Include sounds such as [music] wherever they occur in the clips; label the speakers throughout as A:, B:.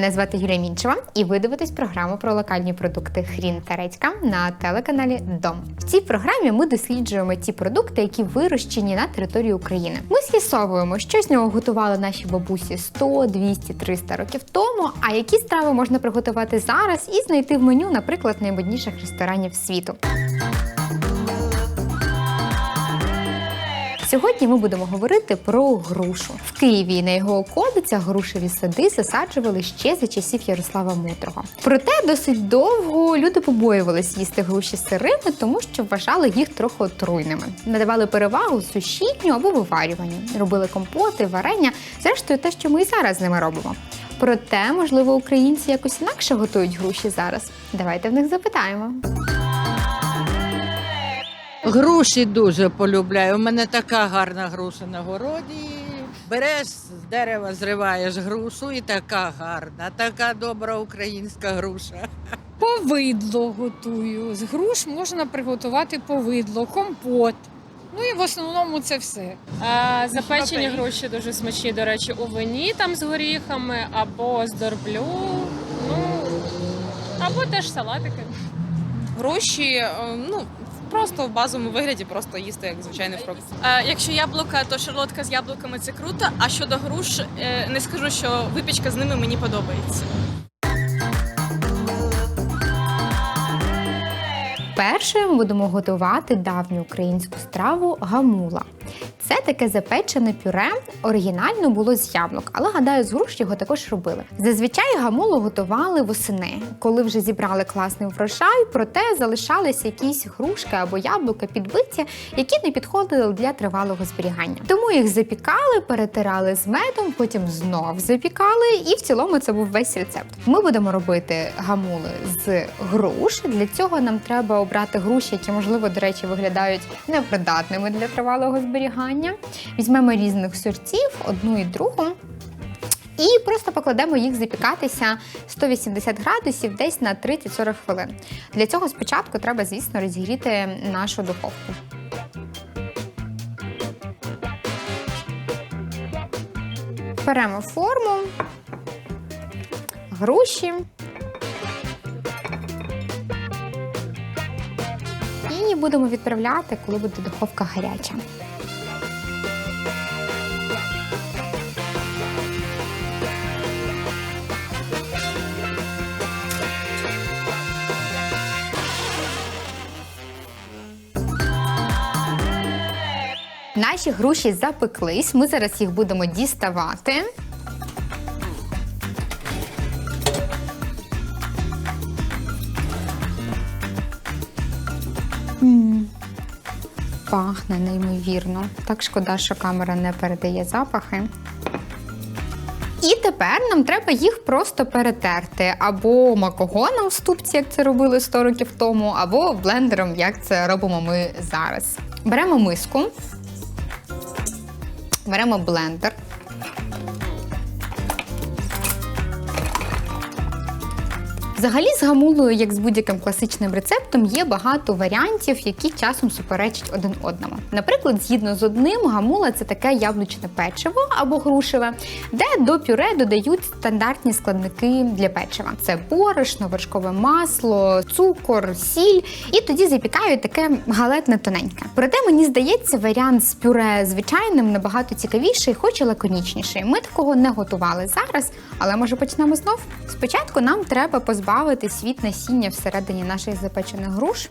A: Мене звати Юлія Мінчева, і ви дивитесь програму про локальні продукти Хрін та Редька на телеканалі Дом. В цій програмі ми досліджуємо ті продукти, які вирощені на території України. Ми з'ясовуємо, що з нього готували наші бабусі 100, 200, 300 років тому. А які страви можна приготувати зараз і знайти в меню, наприклад, наймодніших ресторанів світу. Сьогодні ми будемо говорити про грушу. В Києві на його околицях грушеві сади засаджували ще за часів Ярослава Мудрого. Проте досить довго люди побоювались їсти груші сирими, тому що вважали їх трохи отруйними. Надавали перевагу сушінню або виварюванню, робили компоти, варення, зрештою, те, що ми і зараз з ними робимо. Проте, можливо, українці якось інакше готують груші зараз. Давайте в них запитаємо.
B: Груші дуже полюбляю. У мене така гарна груша на городі. Береш з дерева, зриваєш грушу і така гарна, така добра українська груша.
C: Повидло готую. З груш можна приготувати повидло, компот. Ну і в основному це все.
D: А, запечені груші дуже смачні, до речі, у вині там з горіхами або з дорблю. Ну або теж салатики.
E: Гроші, е, ну просто в базовому вигляді, просто їсти як звичайний фрукт.
F: Е, Якщо яблука, то шарлотка з яблуками це круто. А щодо груш, е, не скажу, що випічка з ними мені подобається.
A: Першим ми будемо готувати давню українську страву гамула. Це таке запечене пюре. Оригінально було з яблук, але гадаю, з груш його також робили. Зазвичай гамулу готували восени, коли вже зібрали класний врожай, проте залишалися якісь грушки або яблука підбиті, які не підходили для тривалого зберігання. Тому їх запікали, перетирали з медом, потім знов запікали, і в цілому це був весь рецепт. Ми будемо робити гамули з груш. Для цього нам треба обрати груші, які, можливо, до речі, виглядають непридатними для тривалого зберігання. Візьмемо різних сортів, одну і другу. І просто покладемо їх запікатися 180 градусів десь на 30-40 хвилин. Для цього спочатку треба, звісно, розігріти нашу духовку. Беремо форму, груші. І будемо відправляти, коли буде духовка гаряча. Наші груші запеклись. Ми зараз їх будемо діставати. Пахне неймовірно. Так шкода, що камера не передає запахи. І тепер нам треба їх просто перетерти або макогоном в ступці, як це робили 100 років тому, або блендером, як це робимо ми зараз. Беремо миску, беремо блендер. Взагалі, з гамулою, як з будь-яким класичним рецептом, є багато варіантів, які часом суперечать один одному. Наприклад, згідно з одним, гамула це таке яблучне печиво або грушеве, де до пюре додають стандартні складники для печива: це борошно, вершкове масло, цукор, сіль, і тоді запікають таке галетне тоненьке. Проте мені здається, варіант з пюре звичайним набагато цікавіший, хоч і лаконічніший. Ми такого не готували зараз, але може почнемо знов. Спочатку нам треба позбавити від насіння всередині наших запечених груш.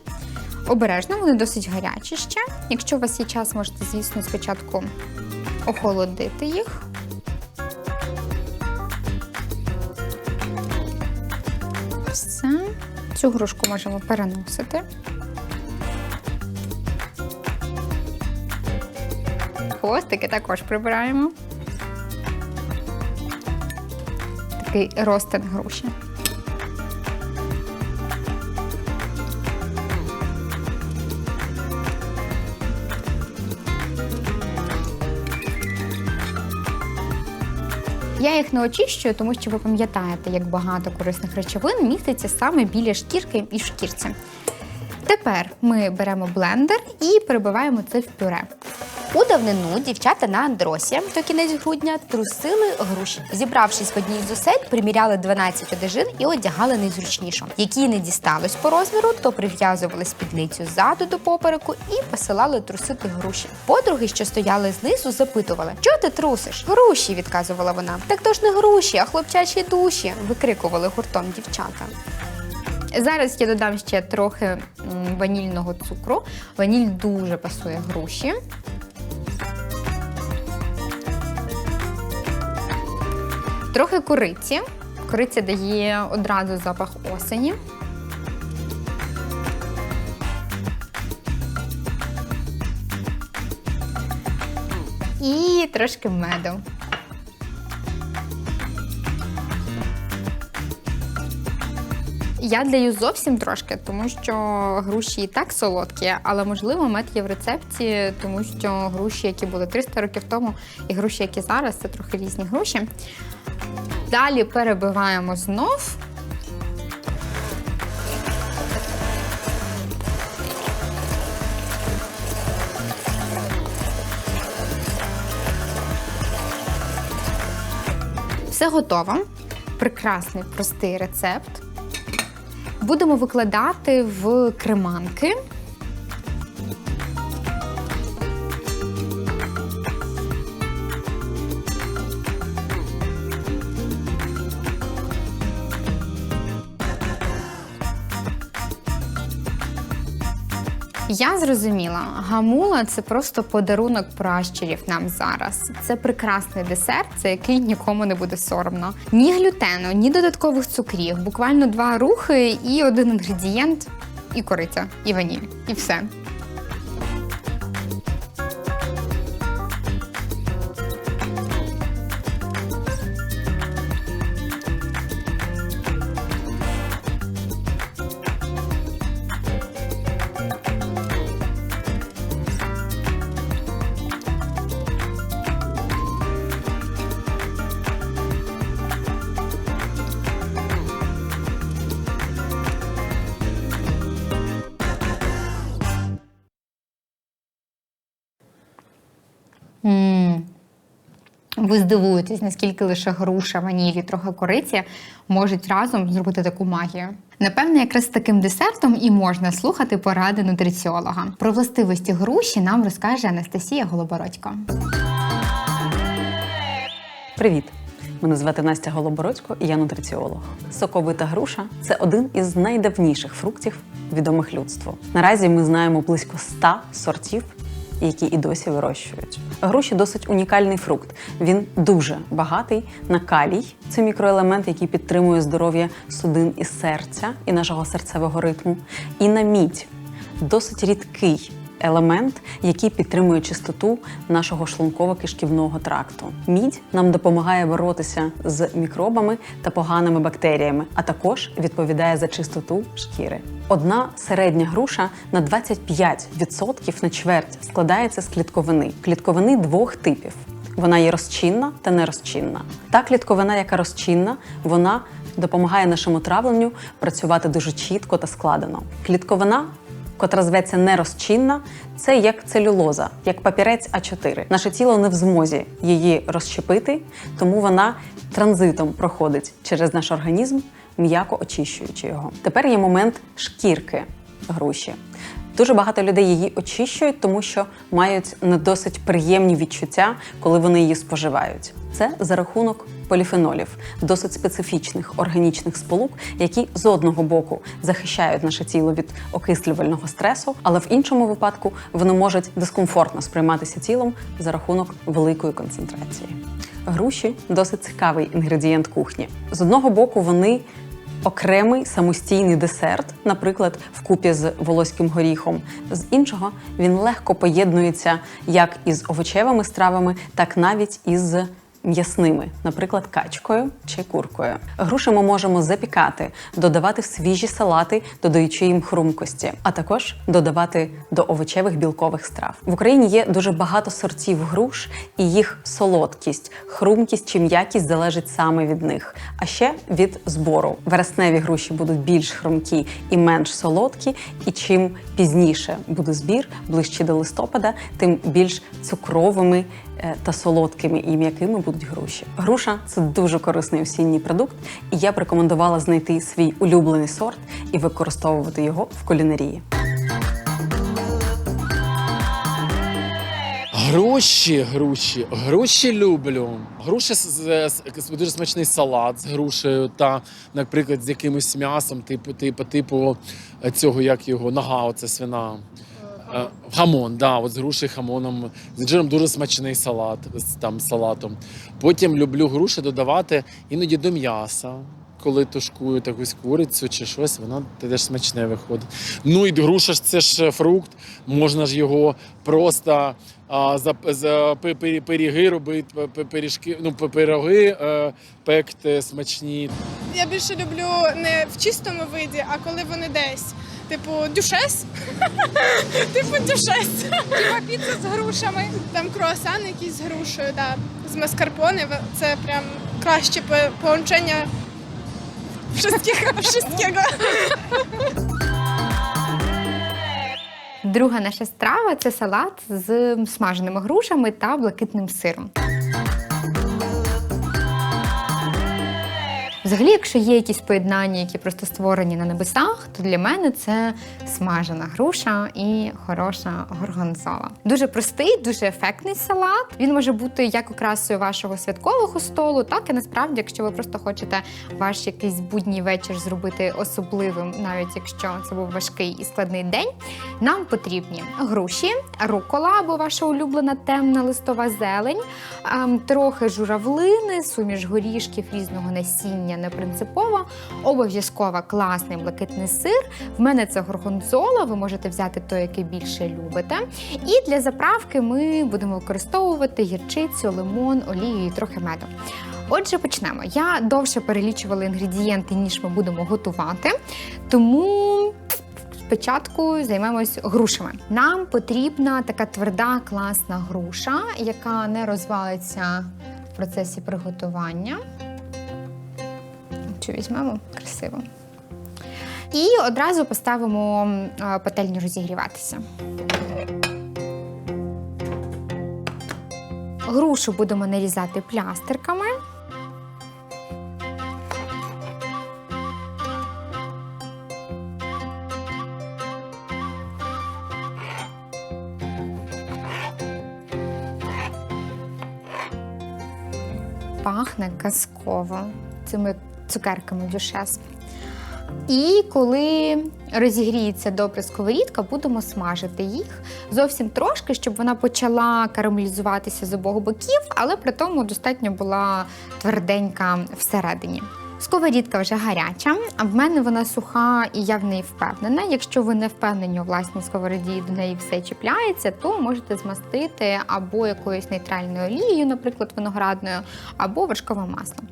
A: Обережно, вони досить гарячі ще. Якщо у вас є час, можете, звісно, спочатку охолодити їх. Все. Цю грушку можемо переносити. Хвостики також прибираємо. Такий розтин груші. Я їх не очищую, тому що ви пам'ятаєте, як багато корисних речовин міститься саме біля шкірки і шкірці. Тепер ми беремо блендер і перебиваємо це в пюре. У давнину дівчата на Андросі до кінець грудня трусили груші. Зібравшись в одній з осель, приміряли 12 одежин і одягали найзручнішу. Які не дісталось по розміру, то прив'язували спідницю ззаду до попереку і посилали трусити груші. Подруги, що стояли знизу, запитували: Чого ти трусиш? Груші, відказувала вона. Так то ж не груші, а хлопчачі душі. викрикували гуртом дівчата. Зараз я додам ще трохи ванільного цукру. Ваніль дуже пасує груші. Трохи кориці. Кориця дає одразу запах осені. І трошки меду. Я даю зовсім трошки, тому що груші і так солодкі, але можливо мед є в рецепті, тому що груші, які були 300 років тому, і груші, які зараз, це трохи різні груші. Далі перебиваємо знов. Все готово. Прекрасний простий рецепт. Будемо викладати в креманки. Я зрозуміла, гамула це просто подарунок пращурів нам зараз. Це прекрасний десерт, за який нікому не буде соромно. Ні глютену, ні додаткових цукрів, буквально два рухи і один інгредієнт, і кориця, і ваніль, і все. Ви здивуєтесь, наскільки лише груша, ваніль і трохи кориці можуть разом зробити таку магію. Напевне, якраз таким десертом і можна слухати поради нутриціолога. Про властивості груші нам розкаже Анастасія Голобородько.
G: Привіт! Мене звати Настя Голобородько і я нутриціолог. Соковита груша це один із найдавніших фруктів, відомих людству. Наразі ми знаємо близько 100 сортів, які і досі вирощують. Груші досить унікальний фрукт. Він дуже багатий на калій. Це мікроелемент, який підтримує здоров'я судин і серця і нашого серцевого ритму, і на мідь досить рідкий елемент, який підтримує чистоту нашого шлунково-кишківного тракту. Мідь нам допомагає боротися з мікробами та поганими бактеріями, а також відповідає за чистоту шкіри. Одна середня груша на 25% на чверть складається з клітковини. Клітковини двох типів. Вона є розчинна та нерозчинна. Та клітковина, яка розчинна, вона допомагає нашому травленню працювати дуже чітко та складено. Клітковина котра зветься нерозчинна, це як целюлоза, як папірець А4. Наше тіло не в змозі її розщепити, тому вона транзитом проходить через наш організм, м'яко очищуючи його. Тепер є момент шкірки груші. Дуже багато людей її очищують, тому що мають не досить приємні відчуття, коли вони її споживають. Це за рахунок поліфенолів, досить специфічних органічних сполук, які з одного боку захищають наше тіло від окислювального стресу, але в іншому випадку вони можуть дискомфортно сприйматися тілом за рахунок великої концентрації. Груші досить цікавий інгредієнт кухні. З одного боку, вони окремий самостійний десерт, наприклад, вкупі з волоським горіхом. З іншого він легко поєднується як із овочевими стравами, так навіть із м'ясними, наприклад, качкою чи куркою. Груші ми можемо запікати, додавати в свіжі салати, додаючи їм хрумкості, а також додавати до овочевих білкових страв. В Україні є дуже багато сортів груш, і їх солодкість, хрумкість чи м'якість залежить саме від них, а ще від збору. Вересневі груші будуть більш хрумкі і менш солодкі, і чим пізніше буде збір, ближче до листопада, тим більш цукровими е, та солодкими і м'якими будуть груші. Груша це дуже корисний осінній продукт, і я б рекомендувала знайти свій улюблений сорт і використовувати його в кулінарії.
H: Груші, груші, груші люблю. Груші з, дуже смачний салат з грушею та, наприклад, з якимось м'ясом, типу, типу, типу цього, як його, нога, оце свина. Е, Хамон, да, от з груші хамоном, з джиром дуже смачний салат з там салатом. Потім люблю груші додавати іноді до м'яса. Коли тушкують якусь курицю чи щось, воно теж смачне виходить. Ну і груша ж це ж фрукт, можна ж його просто а, за, пиріги робити, пи- пи- пиріжки, ну, пи- пироги е, пекти смачні.
I: Я більше люблю не в чистому виді, а коли вони десь. Типу дюшес. [laughs] типу дюшес. Типа піца з грушами. Там круасан якийсь з грушею, да. з маскарпоне. Це прям краще по- поłączення wszystkiego. wszystkiego.
A: Друга наша страва це салат з смаженими грушами та блакитним сиром. Взагалі, якщо є якісь поєднання, які просто створені на небесах, то для мене це смажена груша і хороша горгонзола. Дуже простий, дуже ефектний салат. Він може бути як окрасою вашого святкового столу, так і насправді, якщо ви просто хочете ваш якийсь будній вечір зробити особливим, навіть якщо це був важкий і складний день. Нам потрібні груші, рукола або ваша улюблена темна листова зелень, ем, трохи журавлини, суміш горішків різного насіння не принципово, обов'язково класний блакитний сир. В мене це горгонзола, ви можете взяти той, який більше любите. І для заправки ми будемо використовувати гірчицю, лимон, олію і трохи меду. Отже, почнемо. Я довше перелічувала інгредієнти, ніж ми будемо готувати, тому спочатку займемось грушами. Нам потрібна така тверда, класна груша, яка не розвалиться в процесі приготування. Чи візьмемо красиво. І одразу поставимо пательню розігріватися. Грушу будемо нарізати плястерками. Пахне казково цими цукерками дюшес. І коли розігріється добре сковорідка, будемо смажити їх зовсім трошки, щоб вона почала карамелізуватися з обох боків, але при тому достатньо була тверденька всередині. Сковорідка вже гаряча, а в мене вона суха і я в неї впевнена. Якщо ви не впевнені у власній сковороді до неї все чіпляється, то можете змастити або якоюсь нейтральною олією, наприклад, виноградною, або вершковим маслом.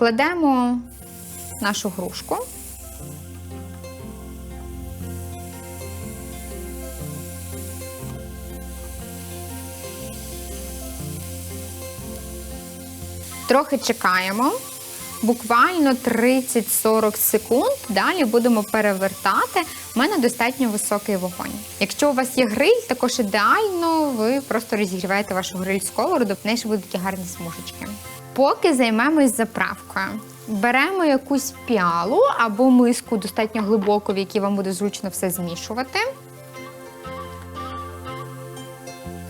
A: Кладемо нашу грушку. Трохи чекаємо. Буквально 30-40 секунд. Далі будемо перевертати. У мене достатньо високий вогонь. Якщо у вас є гриль, також ідеально, ви просто розігріваєте вашу гриль сковороду, в неї ще будуть гарні смужечки. Поки займемось заправкою. Беремо якусь піалу або миску достатньо глибоку, в якій вам буде зручно все змішувати.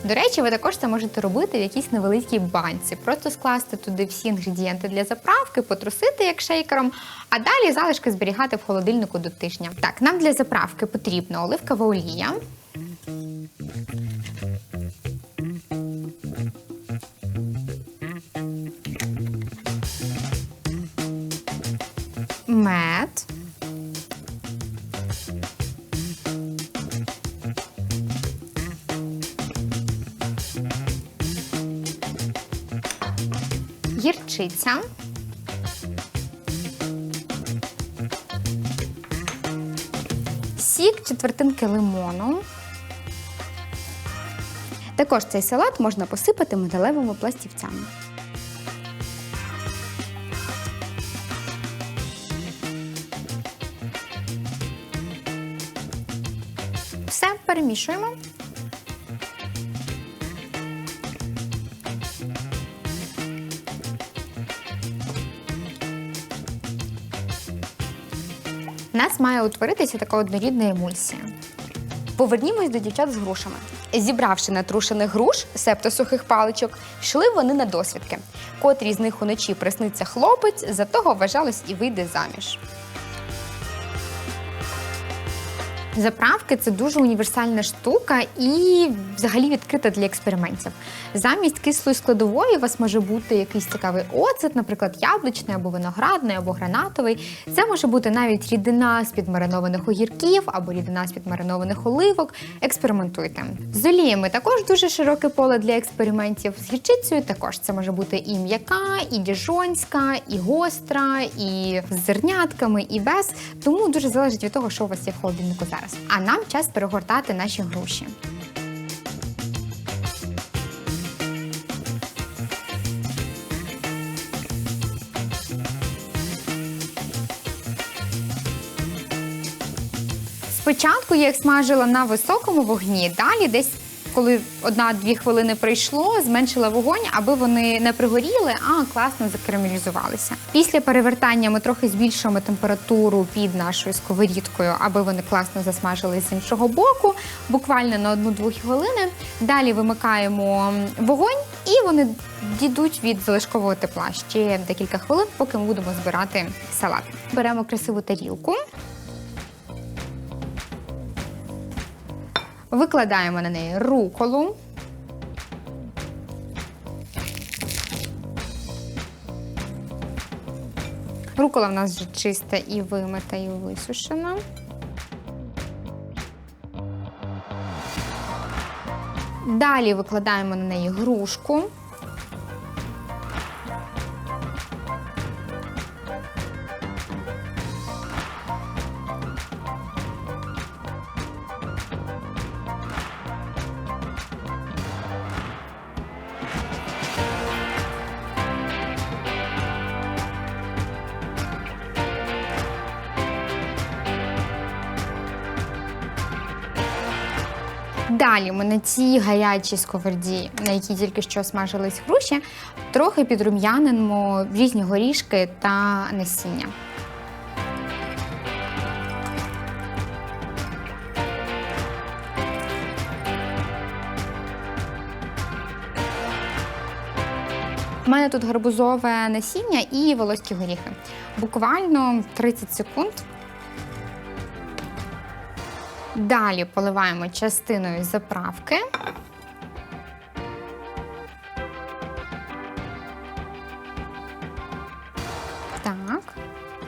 A: До речі, ви також це можете робити в якійсь невеликій банці. Просто скласти туди всі інгредієнти для заправки, потрусити як шейкером, а далі залишки зберігати в холодильнику до тижня. Так, нам для заправки потрібна оливкова олія. Мед. гірчиця. Сік четвертинки лимону. Також цей салат можна посипати металевими пластівцями. Перемішуємо. У нас має утворитися така однорідна емульсія. Повернімось до дівчат з грушами. Зібравши натрушених груш, септо сухих паличок, йшли вони на досвідки. Котрій з них уночі присниться хлопець, за того вважалось і вийде заміж. Заправки це дуже універсальна штука і взагалі відкрита для експериментів. Замість кислої складової у вас може бути якийсь цікавий оцет, наприклад, яблучний або виноградний, або гранатовий. Це може бути навіть рідина з підмаринованих огірків або рідина з підмаринованих оливок. Експериментуйте. З оліями також дуже широке поле для експериментів. З гірчицею також це може бути і м'яка, і діжонська, і гостра, і з зернятками, і без. Тому дуже залежить від того, що у вас є в холодильнику зараз. А нам час перегортати наші груші. Спочатку я їх смажила на високому вогні, далі десь. Коли одна-дві хвилини пройшло, зменшила вогонь, аби вони не пригоріли, а класно закарамелізувалися. Після перевертання ми трохи збільшуємо температуру під нашою сковорідкою, аби вони класно засмажились з іншого боку, буквально на одну-дві хвилини. Далі вимикаємо вогонь і вони дійдуть від залишкового тепла ще декілька хвилин, поки ми будемо збирати салат. Беремо красиву тарілку. Викладаємо на неї руколу. Рукола в нас вже чиста і вимита, і висушена. Далі викладаємо на неї грушку. Далі ми на цій гарячій сковороді, на якій тільки що смажились груші, трохи підрум'янимо різні горішки та насіння. У мене тут гарбузове насіння і волоські горіхи. Буквально 30 секунд. Далі поливаємо частиною заправки. Так.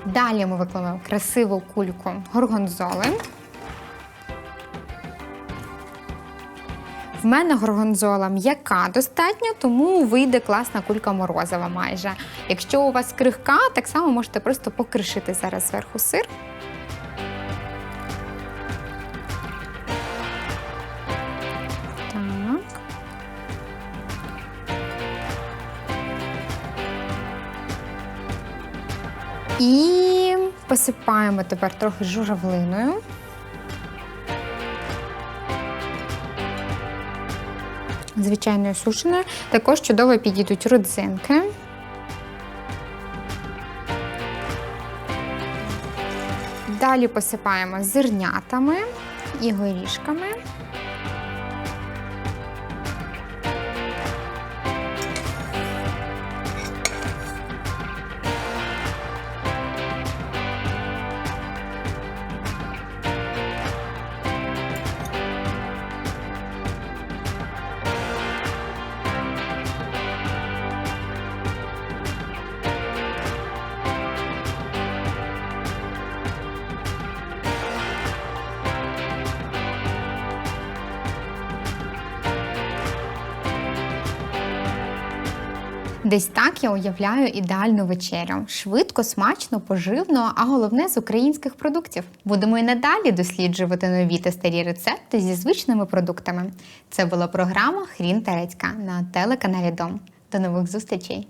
A: Далі ми викладаємо красиву кульку горгонзоли. В мене горгонзола м'яка достатньо, тому вийде класна кулька морозива майже. Якщо у вас крихка, так само можете просто покришити зараз зверху сир. І посипаємо тепер трохи журавлиною. Звичайною сушеною. Також чудово підійдуть родзинки. Далі посипаємо зернятами і горішками. Десь так я уявляю ідеальну вечерю. Швидко, смачно, поживно, а головне з українських продуктів. Будемо і надалі досліджувати нові та старі рецепти зі звичними продуктами. Це була програма Хрін Терецька на телеканалі Дом. До нових зустрічей!